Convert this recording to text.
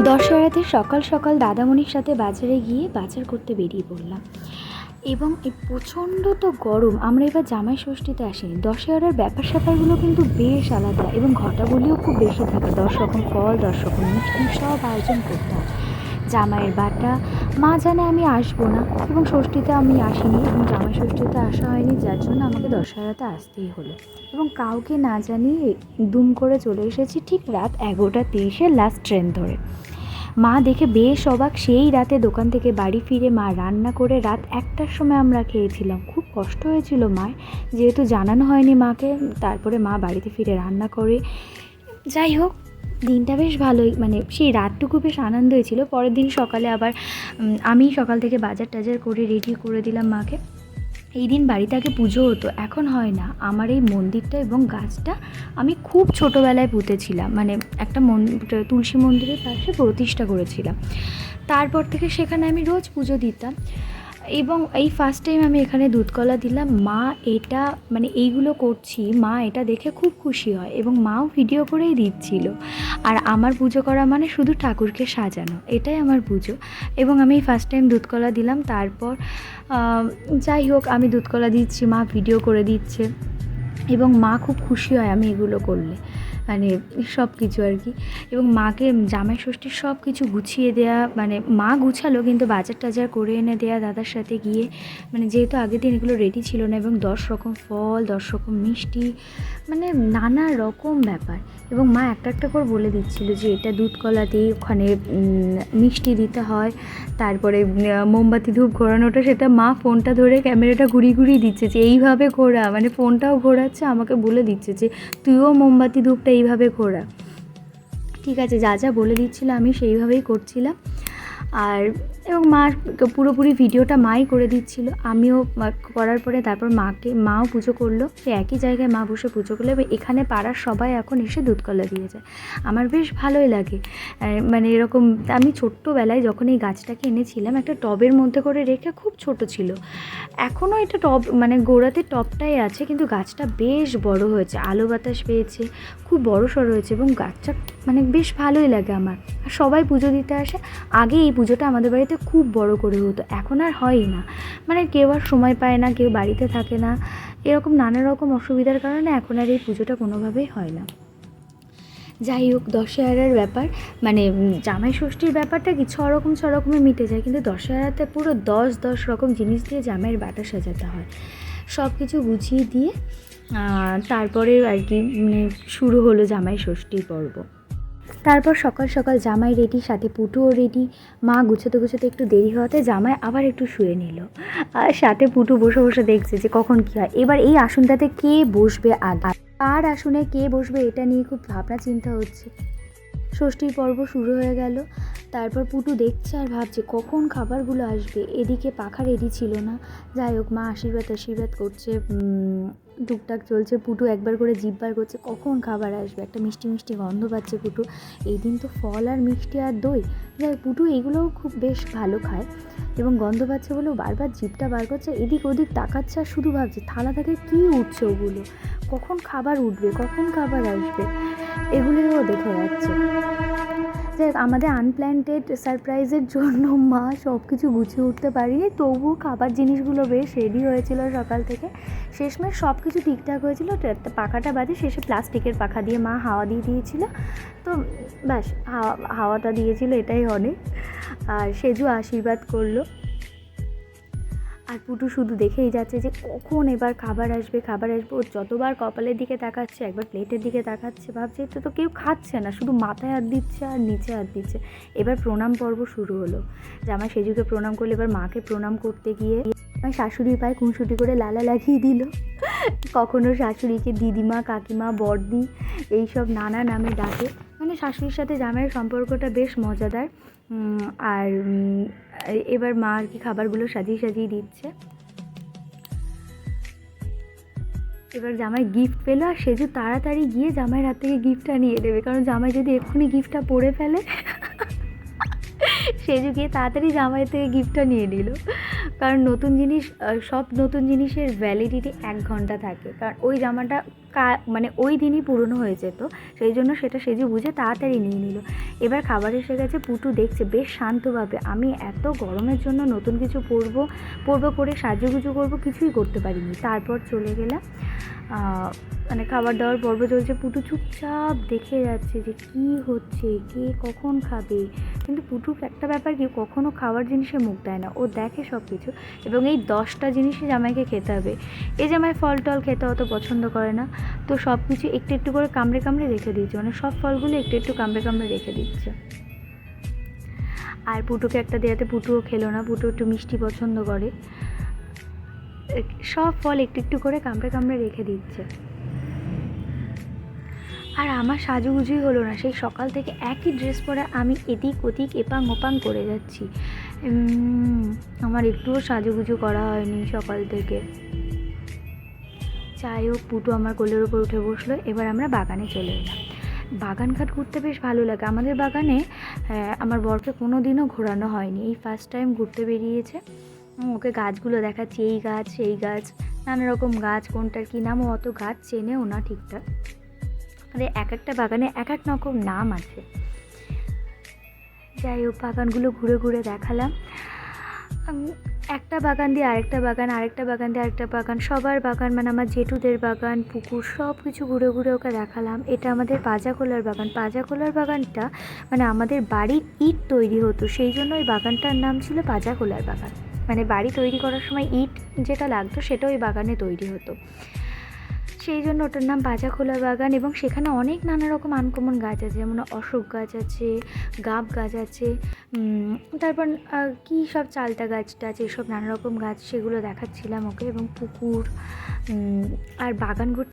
দশহরাতে সকাল সকাল দাদামণির সাথে বাজারে গিয়ে বাজার করতে বেরিয়ে পড়লাম। এবং এই প্রচণ্ড তো গরম, আমরা এবার জামাই ষষ্ঠীতে আসিনি। দশহরার ব্যাপার স্যাপারগুলো কিন্তু বেশ আলাদা এবং ঘটাগুলিও খুব বেশি থাকে। দশ রকম ফল দশ রকম মিষ্টি, সব আয়োজন করতে হয়। জামাইয়ের বাটা মা জানে আমি আসব না এবং ষষ্ঠীতে আমি আসিনি এবং জামাই ষষ্ঠীতে আসা হয়নি, যার জন্য আমাকে দশহরাতে আসতেই হলো। এবং কাউকে না জানিয়ে দুম করে চলে এসেছি ঠিক রাত এগারোটা তেইশে লাস্ট ট্রেন ধরে। মা দেখে বেশ অবাক, সেই রাতে দোকান থেকে বাড়ি ফিরে মা রান্না করে রাত একটার সময় আমরা খেয়েছিলাম। খুব কষ্ট হয়েছিল মায়ের, যেহেতু জানানো হয়নি মাকে, তারপরে মা বাড়িতে ফিরে রান্না করে। যাই হোক দিনটা বেশ ভালোই মানে সেই রাতটুকু বেশ আনন্দ হয়েছিল পরের দিন সকালে আবার আমি সকাল থেকে বাজার টাজার করে রেডি করে দিলাম মাকে। এই দিন বাড়িতে আগে পুজো হতো, এখন হয় না। আমার এই মন্দিরটা এবং গাছটা আমি খুব ছোটোবেলায় পুঁতেছিলাম। মানে একটা মন তুলসী মন্দিরের পাশে প্রতিষ্ঠা করেছিলাম। তারপর থেকে সেখানে আমি রোজ পুজো দিতাম। এবং এই ফার্স্ট টাইম আমি এখানে দুধকলা দিলাম। মা এটা মানে এইগুলো করছি, মা এটা দেখে খুব খুশি হয় এবং মাও ভিডিও করেই দিচ্ছিল। আর আমার পুজো করা মানে শুধু ঠাকুরকে সাজানো, এটাই আমার পুজো। এবং আমি ফার্স্ট টাইম দুধকলা দিলাম, তারপর যাই হোক, আমি দুধকলা দিচ্ছি, মা ভিডিও করে দিচ্ছে। এবং মা খুব খুশি হয় আমি এগুলো করলে। মানে সব কিছু আর কি। এবং মাকে জামাই ষষ্ঠীর সব কিছু গুছিয়ে দেয়া মানে মা গুছালো কিন্তু বাজার টাজার করে এনে দেয়া দাদার সাথে গিয়ে। মানে যেহেতু আগের দিন এগুলো রেডি ছিল না এবং দশ রকম ফল, দশ রকম মিষ্টি মানে নানা রকম ব্যাপার। এবং মা একটা একটা করে বলে দিচ্ছিল যে এটা দুধ কলা দিয়ে ওখানে মিষ্টি দিতে হয়। তারপরে মোমবাতি ধূপ ঘোরানোটা, সেটা মা ফোনটা ধরে ক্যামেরাটা ঘুরিয়ে ঘুরিয়ে দিচ্ছে যে এইভাবে ঘোরা। মানে ফোনটাও ঘোরাচ্ছে, আমাকে বলে দিচ্ছে যে তুইও মোমবাতি ধূপটা এইভাবে ঘোরা। ঠিক আছে যা যা বলে দিচ্ছিল আমি সেইভাবেই করছিলাম। আর এবং মা পুরোপুরি ভিডিওটা মাই করে দিচ্ছিল। আমিও করার পরে তারপর মাকে, মাও পুজো করল। সে একই জায়গায় মা বসে পুজো করল। এবং এখানে পাড়ার সবাই এখন এসে দুধকলা দিয়ে যায়। আমার বেশ ভালোই লাগে। মানে এরকম আমি ছোট্টবেলায় যখন এই গাছটাকে এনেছিলাম, একটা টবের মধ্যে করে রেখে খুব ছোট ছিল। এখনও এটা টব মানে গোড়াতে টবটাই আছে, কিন্তু গাছটা বেশ বড় হয়েছে। আলো বাতাস পেয়েছে, খুব বড় সড়ো হয়েছে এবং গাছটা মানে বেশ ভালোই লাগে আমার। আর সবাই পুজো দিতে আসে। আগে এই পুজোটা আমাদের বাড়িতে খুব বড় করে হতো। এখন আর হয়ই না। মানে কেউ আর সময় পায় না, কেউ বাড়িতে থাকে না। এরকম নানা রকম অসুবিধার কারণে এখন আর এই পুজোটা কোনোভাবেই হয় না। যাই হোক, দশহারার ব্যাপার মানে জামাই ষষ্ঠীর ব্যাপারটা কি ছ রকম মিটে যায়, কিন্তু দশহারাতে পুরো দশ দশ রকম জিনিস দিয়ে জামাইয়ের বাটা সাজাতে হয়। সব কিছু গুছিয়ে দিয়ে তারপরে আর কি মানে শুরু হলো জামাই ষষ্ঠীর পর্ব। তারপর সকাল সকাল জামাই রেডি সাথে পুটুও রেডি মা গুছোতে গুছোতে একটু দেরি হওয়াতে জামাই আবার একটু শুয়ে নিল। আর সাথে পুটু বসে বসে দেখছে যে কখন কী হয়। এবার এই আসনটাতে কে বসবে আগে? কার আসনে কে বসবে এটা নিয়ে খুব ভাবনা চিন্তা হচ্ছে। ষষ্ঠীর পর্ব শুরু হয়ে গেল। তারপর পুটু দেখছে আর ভাবছে কখন খাবারগুলো আসবে। এদিকে পাখা রেডি ছিল না। যাই হোক, মা আশীর্বাদ আশীর্বাদ করছে টুকটাক চলছে, পুটু একবার করে জিব্বার করছে, কখন খাবার আসবে? একটা মিষ্টি মিষ্টি গন্ধ পাচ্ছে পুটু। এই দিন তো ফল আর মিষ্টি আর দই। যাই পুটু এগুলোও খুব বেশ ভালো খায় এবং গন্ধ পাচ্ছে বলেও বারবার জিভটা বার করছে। এদিক ওদিক তাকাচ্ছে আর শুধু ভাবছে, থালা থেকে কী উঠছে ওগুলো? কখন খাবার উঠবে? কখন খাবার আসবে? এগুলোও দেখে যাচ্ছে। যাই হোক, আমাদের আনপ্ল্যান্টেড সারপ্রাইজের জন্য মা সব কিছু গুছিয়ে উঠতে পারিনি। তবু খাবার জিনিসগুলো বেশ রেডি হয়েছিল সকাল থেকে। শেষমেশ সব কিছু ঠিকঠাক হয়েছিল। পাখাটা বাদে শেষে প্লাস্টিকের পাখা দিয়ে মা হাওয়া দিয়ে দিয়েছিল। তো ব্যাস হাওয়া হাওয়াটা দিয়েছিল এটাই অনেক। আর সেজু আশীর্বাদ করল। আর পুটু শুধু দেখেই যাচ্ছে যে কখন এবার খাবার আসবে খাবার আসবে। ও যতবার কপালের দিকে তাকাচ্ছে, একবার প্লেটের দিকে তাকাচ্ছে, ভাবছে তো তো কেউ খাচ্ছে না, শুধু মাথায় হাত দিচ্ছে আর নিচে হাত দিচ্ছে। এবার প্রণাম পর্ব শুরু হলো। জামা সেজুকে প্রণাম করলে, এবার মাকে প্রণাম করতে গিয়ে আমার শাশুড়ি পায়ে খুনসুটি করে লালা লাগিয়ে দিল। কখনো শাশুড়িকে দিদিমা, কাকিমা, বড়দি এইসব নানা নামে ডাকে। মানে শাশুড়ির সাথে জামাইয়ের সম্পর্কটা বেশ মজাদার। আর এবার মা আর কি খাবারগুলো সাজিয়ে সাজিয়ে দিচ্ছে। এবার জামাই গিফট পেল আর সেজু তাড়াতাড়ি গিয়ে জামাইয়ের হাত থেকে গিফটটা নিয়ে দেবে। কারণ জামাই যদি এক্ষুনি গিফটটা পড়ে ফেলে, সেজু গিয়ে তাড়াতাড়ি জামাই থেকে গিফটটা নিয়ে নিল। কারণ নতুন জিনিস সব নতুন জিনিসের ভ্যালিডিটি এক ঘণ্টা থাকে। কারণ ওই জামাটা মানে ওই দিনই পুরনো হয়ে যেত। সেই জন্য সেটা সেজে বুঝে তাড়াতাড়ি নিয়ে নিল। এবার খাবার এসে গেছে, পুটু দেখছে বেশ শান্তভাবে। আমি এত গরমের জন্য নতুন কিছু পরবো পরবো পরে সাজুগুজু করব, কিছুই করতে পারিনি। তারপর চলে গেলাম মানে খাবার দাবার পর্ব চলছে। পুটু চুপচাপ দেখে যাচ্ছে যে কি হচ্ছে, কে কখন খাবে? কিন্তু পুটুর একটা ব্যাপার কি, কখনো খাওয়ার জিনিসে মুখ দেয় না। ও দেখে সব কিছু এবং এই দশটা জিনিসই জামাইকে খেতে হবে। এই জামাই ফল টল খেতে অত পছন্দ করে না। তো সব কিছু একটু একটু করে কামড়ে কামড়ে রেখে দিচ্ছে মানে সব ফলগুলো একটু একটু কামড়ে কামড়ে রেখে দিচ্ছে। আর পুটুকে একটা দেওয়াতে পুটুও খেলো না। পুটু একটু মিষ্টি পছন্দ করে। সব ফল একটু একটু করে কামড়ে কামড়ে রেখে দিচ্ছে। আর আমার সাজুগুজুই হলো না। সেই সকাল থেকে একই ড্রেস পরে আমি এদিক ওদিক এপাং ওপাং করে যাচ্ছি। আমার একটুও সাজুগুজু করা হয়নি সকাল থেকে। যাই হোক পুটু আমার কোলের উপর উঠে বসল, এবার আমরা বাগানে চলে এলাম। বাগান ঘাট ঘুরতে বেশ ভালো লাগে। আমাদের বাগানে আমার বরকে কোনো দিনও ঘোরানো হয়নি। এই ফার্স্ট টাইম ঘুরতে বেরিয়েছে। ওকে গাছগুলো দেখাচ্ছি। এই গাছ, সেই গাছ, নানা রকম গাছ কোনটার কী নাম, ও অত গাছ চেনেও না ঠিকঠাক। মানে এক একটা বাগানে এক এক রকম নাম আছে। যাই হোক, বাগানগুলো ঘুরে ঘুরে দেখালাম। একটা বাগান দিয়ে আরেকটা বাগান আরেকটা বাগান দিয়ে আরেকটা বাগান, সবার বাগান মানে আমার জেঠুদের বাগান, পুকুর সব কিছু ঘুরে ঘুরে ওকে দেখালাম। এটা আমাদের পাজাখোলার বাগান। পাজাখোলার বাগানটা মানে আমাদের বাড়ির ইট তৈরি হতো, সেই জন্য ওই বাগানটার নাম ছিল পাজাখোলার বাগান। মানে বাড়ি তৈরি করার সময় ইট যেটা লাগতো সেটা ওই বাগানে তৈরি হতো। সেই জন্য ওটার নাম বাজা খোলা বাগান এবং সেখানে অনেক নানা রকম আনকমন গাছ আছে, যেমন অশোক গাছ আছে, গাব গাছ আছে তারপর কি সব চালতা গাছটা আছে এসব নানা রকম গাছ, সেগুলো দেখাচ্ছিলাম ওকে এবং পুকুর আর বাগান ঘুরতে